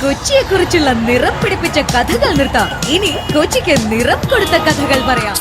കൊച്ചിയെ കുറിച്ചുള്ള നിറം പിടിപ്പിച്ച കഥകൾ നിർത്താം. ഇനി കൊച്ചിക്ക് നിറം കൊടുത്ത കഥകൾ പറയാം.